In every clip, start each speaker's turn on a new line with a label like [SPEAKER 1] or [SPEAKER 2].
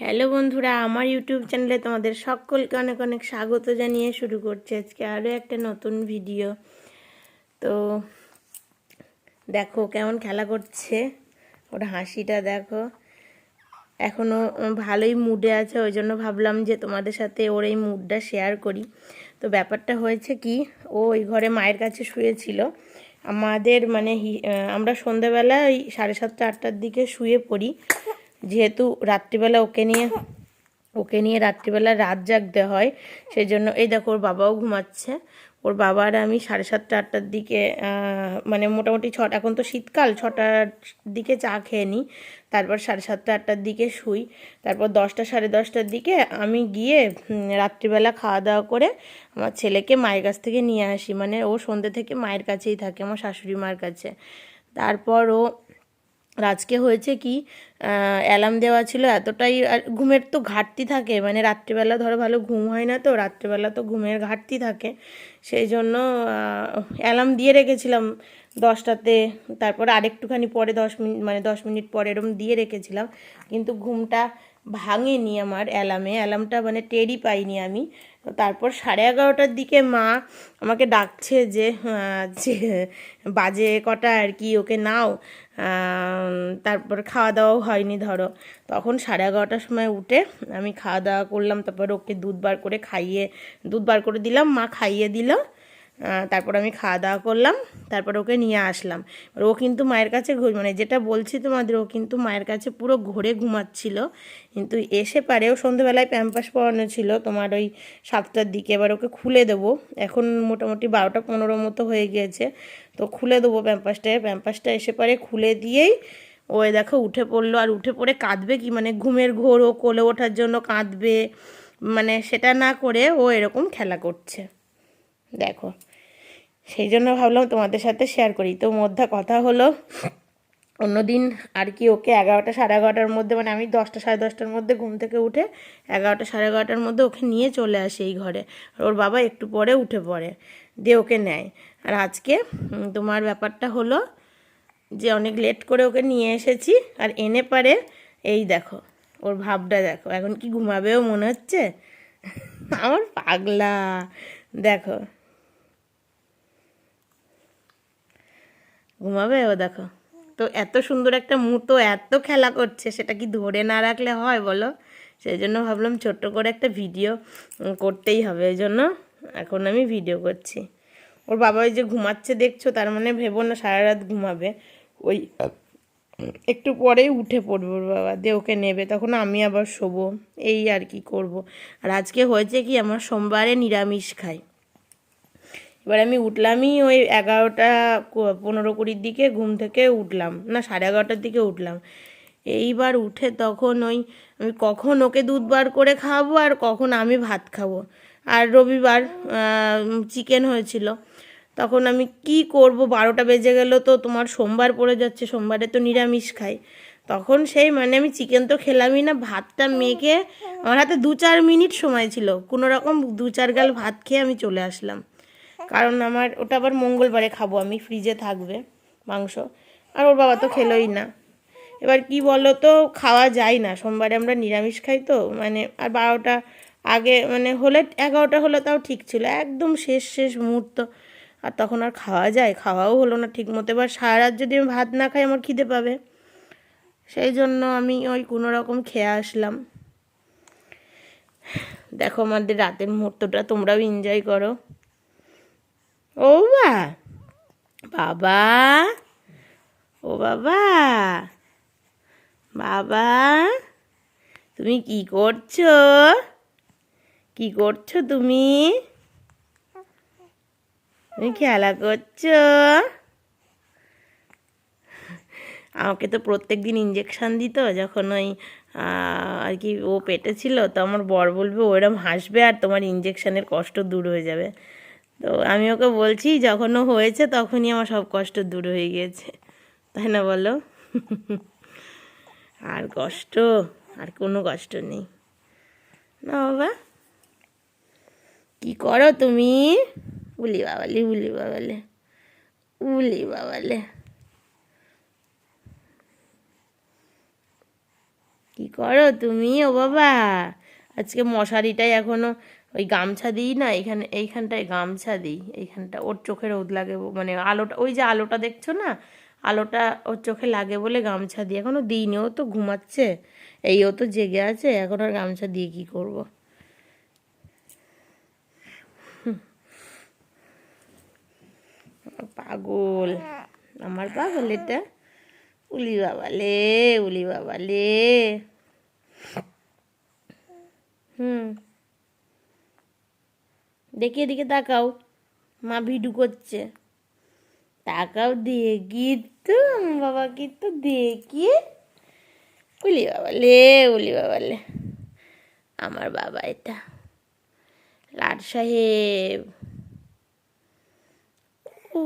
[SPEAKER 1] Hello বন্ধুরা, আমার YouTube চ্যানেলে তোমাদের সকলকে অনেক অনেক স্বাগত জানিয়ে শুরু করছে আজকে আরও একটা নতুন ভিডিও। তো দেখো কেমন খেলা করছে, ওর হাসিটা দেখো। এখনও ভালোই মুডে আছে, ওই জন্য ভাবলাম যে তোমাদের সাথে ওর এই মুডটা শেয়ার করি। তো ব্যাপারটা হয়েছে কি, ও ওই ঘরে মায়ের কাছে শুয়েছিল। আমাদের মানে আমরা সন্ধেবেলা ওই সাড়ে সাতটা আটটার দিকে শুয়ে পড়ি। যেহেতু রাত্রিবেলা ওকে নিয়ে ওকে নিয়ে রাত্রিবেলা রাত জাগতে হয় সেই জন্য এই দেখো ওর বাবাও ঘুমাচ্ছে। ওর বাবা আর আমি সাড়ে সাতটা আটটার দিকে মানে মোটামুটি ছটা, এখন তো শীতকাল, ছটার দিকে চা খেয়ে নিই। তারপর সাড়ে সাতটা আটটার দিকে শুই। তারপর দশটা, সাড়ে দশটার দিকে আমি গিয়ে রাত্রিবেলা খাওয়া দাওয়া করে আমার ছেলেকে মায়ের কাছ থেকে নিয়ে আসি। মানে ও সন্ধ্যে থেকে মায়ের কাছেই থাকে, আমার শাশুড়ি মার কাছে। তারপর ও আজকে হয়েছে কি অ্যালার্ম দেওয়া ছিল এতটাই, আর ঘুমের তো ঘাটতি থাকে। মানে রাত্রিবেলা ধরো ভালো ঘুম হয় না তো, রাত্রিবেলা তো ঘুমের ঘাটতি থাকে। সেই জন্য অ্যালার্ম দিয়ে রেখেছিলাম দশটাতে। তারপরে আরেকটুখানি পরে দশ মিনিট মানে দশ মিনিট পরে এরম দিয়ে রেখেছিলাম। কিন্তু ঘুমটা ভাঙেনি আমার অ্যালামে অ্যালামটা মানে টেরই পাইনি আমি। তো তারপর সাড়ে এগারোটার দিকে মা আমাকে ডাকছে যে যে বাজে কটা আর কি, ওকে নাও। তারপর খাওয়া দাওয়াও হয়নি ধরো। তখন সাড়ে এগারোটার সময় উঠে আমি খাওয়া দাওয়া করলাম, তারপর ওকে দুধ বার করে খাইয়ে, দুধ বার করে দিলাম, মা খাইয়ে দিল। তারপর আমি খাওয়া দাওয়া করলাম, তারপর ওকে নিয়ে আসলাম। ও কিন্তু মায়ের কাছে মানে যেটা বলছি তোমাদের, ও কিন্তু মায়ের কাছে পুরো ঘোরে ঘুমাচ্ছিল। কিন্তু এসে পারে, ও সন্ধ্যেবেলায় প্যাম্পাস পরানো ছিল, তোমার ওই সাতটার দিকে, এবার ওকে খুলে দেবো। এখন মোটামুটি বারোটা পনেরো মতো হয়ে গিয়েছে, তো খুলে দেবো প্যাম্পাসটা প্যাম্পাসটা এসে পারে, খুলে দিয়েই ও দেখো উঠে পড়ল, আর উঠে পড়ে কাঁদবে কি? মানে ঘুমের ঘোর, ও কোলে ওঠার জন্য কাঁদবে। মানে সেটা না করে ও এরকম খেলা করছে। দেখো সেই জন্য ভাবলাম তোমাদের সাথে শেয়ার করি। তো মধ্যে কথা হলো, অন্যদিন আর কি ওকে এগারোটা সাড়ে এগারোটার মধ্যে মানে আমি দশটা সাড়ে দশটার মধ্যে ঘুম থেকে উঠে এগারোটা সাড়ে এগারোটার মধ্যে ওকে নিয়ে চলে আসে এই ঘরে। ওর বাবা একটু পরে উঠে পড়ে, দিয়ে ওকে নেয়। আর আজকে তোমার ব্যাপারটা হলো যে অনেক লেট করে ওকে নিয়ে এসেছি, আর এনে পারে এই দেখো, ওর ভাবটা দেখো। এখন কি ঘুমাবেও মনে হচ্ছে? আমার পাগলা। দেখো ঘুমাবে? ও দেখো। তো এত সুন্দর একটা মুহূর্ত এত খেলা করছে, সেটা কি ধরে না রাখলে হয় বলো? সেই জন্য ভাবলাম ছোট্ট করে একটা ভিডিও করতেই হবে। এই জন্য এখন আমি ভিডিও করছি। ওর বাবা ওই যে ঘুমাচ্ছে দেখছ, তার মানে ভেবো না সারা রাত ঘুমাবে। ওই একটু পরেই উঠে পড়বে ওর বাবা, দিয়ে ওকে নেবে। তখন আমি আবার শোবো, এই আর কি করব। আর আজকে হয়েছে কি, আমার সোমবারে নিরামিষ খাই। এবার আমি উঠলামই ওই এগারোটা পনেরো কুড়ির দিকে ঘুম থেকে উঠলাম, না সাড়ে এগারোটার দিকে উঠলাম। এইবার উঠে তখন ওই, আমি কখন ওকে দুধ বার করে খাওয়াবো আর কখন আমি ভাত খাব। আর রবিবার চিকেন হয়েছিল। তখন আমি কি করব, বারোটা বেজে গেল তো তোমার সোমবার পড়ে যাচ্ছে, সোমবারে তো নিরামিষ খাই। তখন সেই মানে আমি চিকেন তো খেলামই না, ভাতটা মেখে আমার হাতে দু চার মিনিট সময় ছিল। কোনো রকম দু চার গাল ভাত খেয়ে আমি চলে আসলাম। কারণ আমার, ওটা আবার মঙ্গলবারে খাব আমি ফ্রিজে থাকবে মাংস। আর ওর বাবা তো খেলোই না। এবার কি বলো তো খাওয়া যায় না। সোমবারে আমরা নিরামিষ খাই তো মানে আর বারোটা আগে মানে হলে এগারোটা হলে তাও ঠিক ছিল। একদম শেষ শেষ মুহূর্ত। আর তখন আর খাওয়া যায়, খাওয়াও হলো না ঠিক মতো এবার সারা রাত যদি আমি ভাত না খাই, আমার খিদে পাবে। সেই জন্য আমি ওই কোনো রকম খেয়ে আসলাম। দেখো আমাদের রাতের মুহূর্তটা, তোমরাও এনজয় করো। ও বা বাবা, ও বাবা বাবা, তুমি কি করছ? কি করছ তুমি? তুমি খেলা করছ? আমাকে তো প্রত্যেক দিন ইঞ্জেকশান দিত, যখন ওই আর কি ও পেটে ছিল, তো আমার বর বলবে, ওরম হাসবে আর তোমার ইঞ্জেকশানের কষ্ট দূর হয়ে যাবে। তো আমি ওকে বলছি, যখন ও হয়েছে তখনই আমার সব কষ্ট দূর হয়ে গিয়েছে। তাই না বলো? আর কষ্ট, আর কোনো কষ্ট নেই। না বাবা? কি করো তুমি? উলি বাবালে উলি বাবালে উলি বাবালে। কি করো তুমি ও বাবা? আজকে মশারিটাই এখনও ওই গামছা দিই না এইখানে এইখানটায় গামছা দিই, এইখানটা ওর চোখে রোদ লাগে মানে আলোটা, ওই যে আলোটা দেখছ না? আলোটা ওর চোখে লাগে বলে গামছা দিই, এখনও দিইনি, ও তো ঘুমাচ্ছে, এই ও তো জেগে আছে, এখন আর গামছা দিয়ে কি করব? পাগল, আমার পাগল এটা? উলি বাবা লে, উলি বাবা লে। হুম। দেখি এদিকে তাকাও। মা ভিডু করছে। তাকাও, দেখি তো, বাবা তো দেখি। উলি বাবা লে, উলি বাবা লে। আমার বাবা এটা। লাট সাহেব। ও।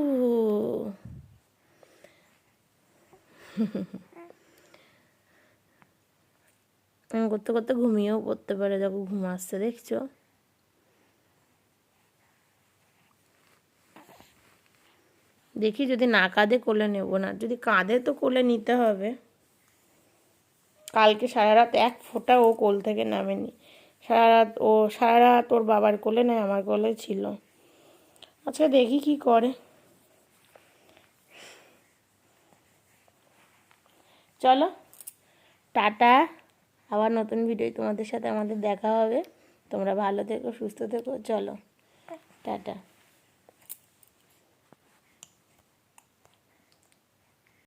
[SPEAKER 1] করতে করতে ঘুমিয়েও পড়তে পারে যখন ঘুম আসছে, দেখছ? দেখি যদি না কাঁদে কোলে নেব না। যদি কাঁদে তো কোলে নিতে হবে। কালকে সারা রাত এক ফোঁটা ও কোল থেকে নামেনি। সারা রাত ও, সারা রাত ওর বাবার কোলে নেয়, আমার কোলে ছিল। আচ্ছা দেখি কি করে। চলো, টাটা। আবার নতুন ভিডিও তোমাদের সাথে আমাদের দেখা হবে। তোমরা ভালো থেকো, সুস্থ থেকো। চলো, টাটা।